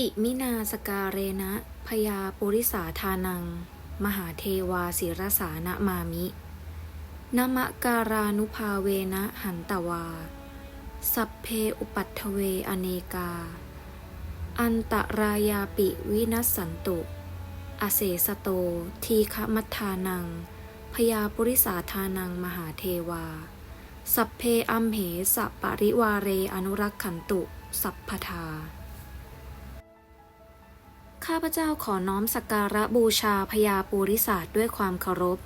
อิมินาสการเรนะพยาปุริสาทานัง มหาเทวาศิรสานะมามิ นมะการานุภาเวนะหันตวา สัพเพอุปัตเวอเนกา อันตรายาปิวินัสสันตุ อเสสโต ทีฆมัทานัง พยาปุริสาทานังมหาเทวา สัพเพอัมเหสปปริวาเรอนุรักขันตุ สัพพทา ข้าพเจ้าขอน้อมสักการะบูชาพยาปุริศาสด้วยความเคารพ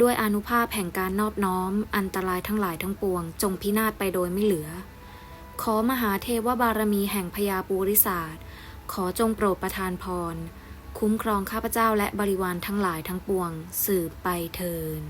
ด้วยอนุภาพแห่งการนอบน้อม อันตรายทั้งหลายทั้งปวง จงพินาศไปโดยไม่เหลือ ขอมหาเทวบารมีแห่งพยาปุริศาสขอจงโปรดประทานพร คุ้มครองข้าพเจ้าและบริวารทั้งหลายทั้งปวง สืบไปเทิน